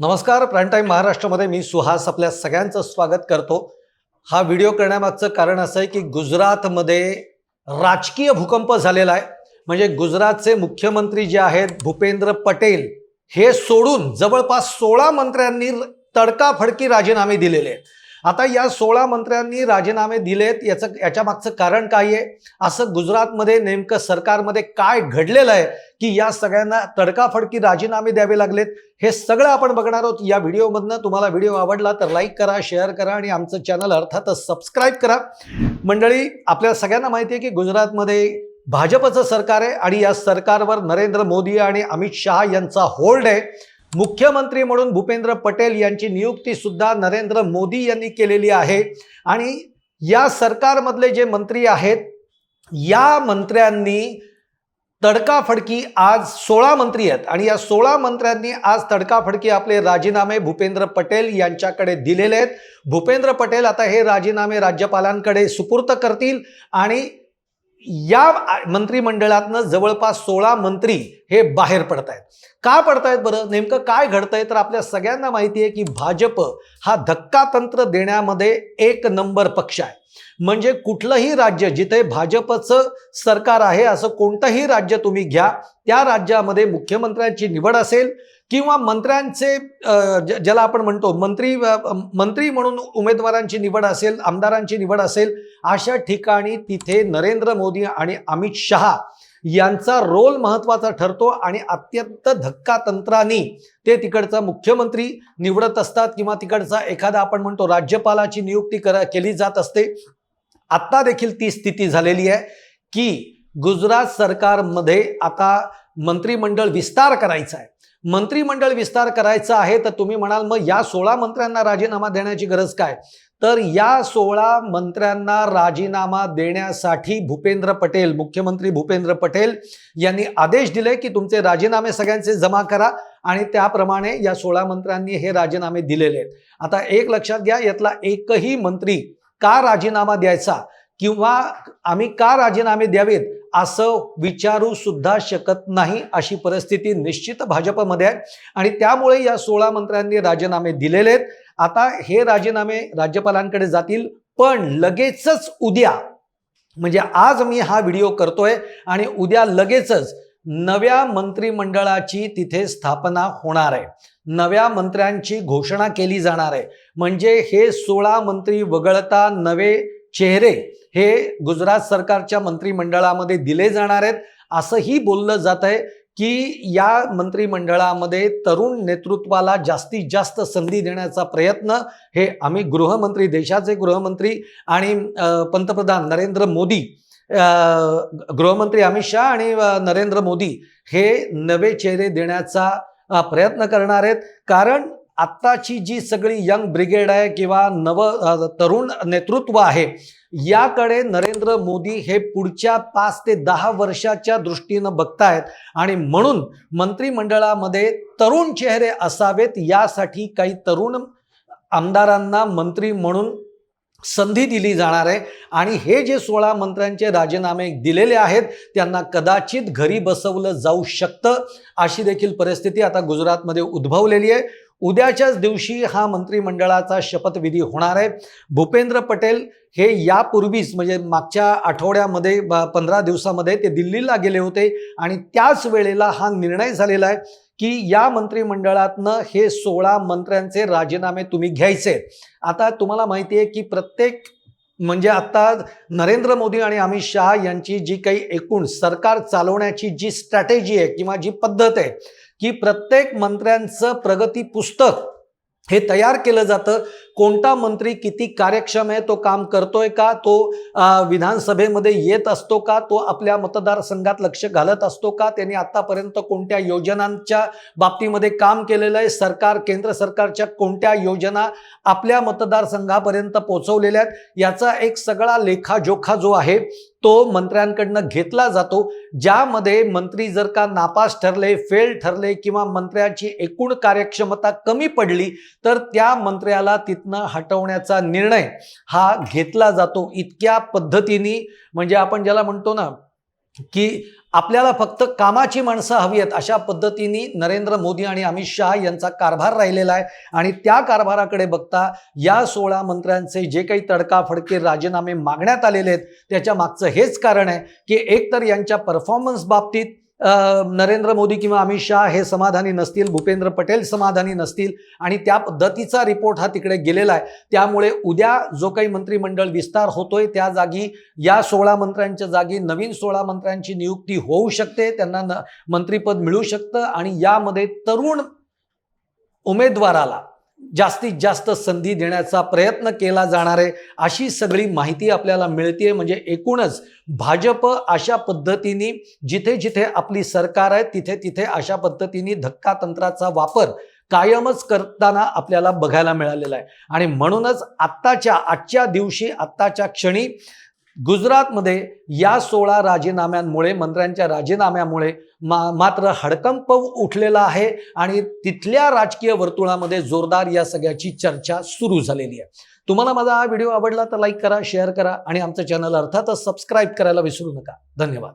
नमस्कार prime time महाराष्ट्रामध्ये मी सुहास आपल्या सगळ्यांचं स्वागत करतो. हा व्हिडिओ करण्यामागचं कारण असं आहे की गुजरातमध्ये राजकीय भूकंप झालेला आहे. म्हणजे गुजरातचे मुख्यमंत्री जे आहेत भूपेंद्र पटेल हे सोडून जवळपास सोळा मंत्र्यांनी तडकाफडकी राजीनामे दिलेले आहेत. आता या सोळा मंत्र्यांनी राजीनामे दिलेत याचं याच्या मागचं कारण काय आहे? असं गुजरातमध्ये नेमकं सरकारमध्ये काय घडलेलं आहे की या सगळ्यांना तडकाफडकी राजीनामे द्यावे लागलेत? हे सगळं आपण बघणार आहोत या व्हिडिओमधनं. तुम्हाला व्हिडिओ आवडला तर लाईक करा शेअर करा आणि आमचं चॅनल अर्थातच सबस्क्राईब करा. मंडळी आपल्या सगळ्यांना माहिती आहे की गुजरातमध्ये भाजपचं सरकार आहे आणि या सरकारवर नरेंद्र मोदी आणि अमित शहा यांचा होल्ड आहे. मुख्यमंत्री म्हणून भूपेंद्र पटेल यांची नियुक्ती सुद्धा नरेंद्र मोदी यांनी केलेली आहे. आणि या सरकारमधले जे मंत्री आहेत या मंत्र्यांनी तडकाफडकी आज सोळा मंत्री आहेत. आणि या सोळा मंत्र्यांनी आज तडकाफडकी आपले राजीनामे भूपेंद्र पटेल यांच्याकडे दिलेले आहेत. भूपेंद्र पटेल आता हे राजीनामे राज्यपालांकडे सुपूर्त करतील आणि या मंत्रिमंडळातनं जवळपास सोळा मंत्री हे बाहेर पडत आहेत का पडतायत बरं? नेमकं काय घडतंय? तर आपल्या सगळ्यांना माहिती आहे की भाजप हा धक्का तंत्र देण्यामध्ये एक नंबर पक्ष आहे. म्हणजे कुठलंही राज्य जिथे भाजपचं सरकार आहे असं कोणतंही राज्य तुम्ही घ्या त्या राज्यामध्ये मुख्यमंत्र्यांची निवड असेल किंवा मंत्र्यांचे ज- ज्याला आपण म्हणतो मंत्री मंत्री म्हणून उमेदवारांची निवड असेल आमदारांची निवड असेल अशा ठिकाणी तिथे नरेंद्र मोदी आणि अमित शहा यांचा रोल महत्त्वाचा ठरतो आणि अत्यंत धक्का तंत्राने ते तिकडचा मुख्यमंत्री निवडत असतात किंवा तिकडचा एखादा आपण म्हणतो राज्यपालाची नियुक्ती करा केली जात असते. आत्ता देखील ती स्थिती झालेली आहे की गुजरात सरकारमध्ये आता मंत्रिमंडळ विस्तार करायचा आहे. मंत्रिमंडळ विस्तार करायचा आहे तर तुम्ही म्हणाल मग या सोळा मंत्र्यांना राजीनामा देण्याची गरज काय? तर या सोळा मंत्र्यांना राजीनामा देण्यासाठी भूपेंद्र पटेल मुख्यमंत्री भूपेंद्र पटेल यांनी आदेश दिले की तुमचे राजीनामे सगळ्यांचे जमा करा आणि त्याप्रमाणे या सोळा मंत्र्यांनी हे राजीनामे दिलेले आहेत. आता एक लक्षात घ्या यातला एकही मंत्री का राजीनामा द्यायचा? किंवा आम्ही का राजीनामे द्यावेत असं विचारू सुद्धा शकत नाही अशी परिस्थिती निश्चित भाजपमध्ये आहे. आणि त्यामुळे या सोळा मंत्र्यांनी राजीनामे दिलेले आहेत. आता हे राजीनामे राज्यपालांकडे जातील पण लगेचच उद्या म्हणजे आज मी हा व्हिडिओ करतोय आणि उद्या लगेचच नव्या मंत्रिमंडळाची तिथे स्थापना होणार आहे. नव्या मंत्र्यांची घोषणा केली जाणार आहे. म्हणजे हे सोळा मंत्री वगळता नवे चेहरे हे गुजरात सरकारच्या मंत्रिमंडळामध्ये दिले जाणार आहेत. असंही बोललं जात आहे की या मंत्रिमंडळामध्ये तरुण नेतृत्वाला जास्तीत जास्त संधी देण्याचा प्रयत्न हे आम्ही गृहमंत्री देशाचे गृहमंत्री आणि पंतप्रधान नरेंद्र मोदी गृहमंत्री अमित शहा आणि नरेंद्र मोदी हे नवे चेहरे देण्याचा प्रयत्न करणार आहेत. कारण आत्ताची जी सगळी यंग ब्रिगेड आहे किंवा नव तरुण नेतृत्व आहे याकडे नरेंद्र मोदी हे पुढच्या पाच ते दहा वर्षाच्या दृष्टीनं बघतायत. आणि म्हणून मंत्रिमंडळामध्ये तरुण चेहरे असावेत यासाठी काही तरुण आमदारांना मंत्री म्हणून संधी दिली जाणार आहे. आणि हे जे सोळा मंत्र्यांचे राजीनामे दिलेले आहेत त्यांना कदाचित घरी बसवलं जाऊ शकतं अशी देखील परिस्थिती आता गुजरातमध्ये उद्भवलेली आहे. उद्याच्याच दिवशी हा मंत्रिमंडळाचा शपथविधी होणार आहे. भूपेंद्र पटेल हे यापूर्वीच म्हणजे मागच्या आठवड्यामध्ये पंधरा दिवसामध्ये ते दिल्लीला गेले होते आणि त्याच वेळेला हा निर्णय झालेला आहे की या मंत्रिमंडळातनं हे सोळा मंत्र्यांचे राजीनामे तुम्ही घ्यायचे. आता तुम्हाला माहिती आहे की प्रत्येक म्हणजे आता नरेंद्र मोदी आणि अमित शहा यांची जी काही एकूण सरकार चालवण्याची जी स्ट्रॅटेजी आहे किंवा जी पद्धत आहे की प्रत्येक मंत्र्यांचं प्रगती पुस्तक हे तयार केलं जातं. कोणता मंत्री किती कार्यक्षम आहे तो काम करतोय का तो विधानसभेमध्ये येत असतो का तो आपल्या मतदारसंघात लक्ष घालत असतो का त्यांनी आतापर्यंत कोणत्या योजनांच्या बाबतीमध्ये काम केलेलं आहे सरकार केंद्र सरकारच्या कोणत्या योजना आपल्या मतदारसंघापर्यंत पोहोचवलेल्या आहेत याचा एक सगळा लेखाजोखा जो आहे तो मंत्र्यांकडनं घेतला जातो ज्यामध्ये मंत्री जर का नापास ठरले फेल ठरले किंवा मंत्र्याची एकूण कार्यक्षमता कमी पडली तर त्या मंत्र्याला तिथनं हटवण्याचा निर्णय हा घेतला जातो. इतक्या पद्धतीने म्हणजे आपण ज्याला म्हणतो ना की आपल्याला फक्त कामाची माणसं हवी आहेत अशा पद्धतीने नरेंद्र मोदी आणि अमित शहा यांचा कारभार राहिलेला आहे. आणि त्या कारभाराकडे बघता या सोळा मंत्र्यांचे जे काही तडकाफडके राजीनामे मागण्यात आलेले आहेत त्याच्या मागचं हेच कारण आहे की एकतर यांच्या परफॉर्मन्स बाबतीत नरेंद्र मोदी किंवा अमित शहा हे समाधानी नसतील भूपेंद्र पटेल समाधानी नसतील आणि त्या पद्धतीचा रिपोर्ट हा तिकडे गेलेला आहे. त्यामुळे उद्या जो काही मंत्रिमंडळ विस्तार होतोय त्या जागी या सोळा मंत्र्यांच्या जागी नवीन सोळा मंत्र्यांची नियुक्ती होऊ शकते त्यांना न मंत्रिपद मिळू शकतं आणि यामध्ये तरुण उमेदवाराला जास्तीत जास्त संधी देण्याचा प्रयत्न केला जाणार आहे. अशी सगळी माहिती आपल्याला मिळते म्हणजे एकूणच भाजप अशा पद्धतीने जिथे जिथे आपली सरकार आहे तिथे तिथे अशा पद्धतीने धक्का तंत्राचा वापर कायमच करताना आपल्याला बघायला मिळालेला आहे. आणि म्हणूनच आत्ताच्या आजच्या दिवशी आत्ताच्या क्षणी गुजरातमध्ये या सोळा राजीनाम्यांमुळे मंत्र्यांच्या राजीनाम्यामुळे मा मात्र हडकंप उठलेला आहे आणि तिथल्या राजकीय वर्तुळामध्ये जोरदार या सगळ्याची चर्चा सुरू झालेली आहे. तुम्हाला माझा हा व्हिडिओ आवडला तर लाईक करा शेअर करा आणि आमचं चॅनल अर्थातच सबस्क्राईब करायला विसरू नका. धन्यवाद.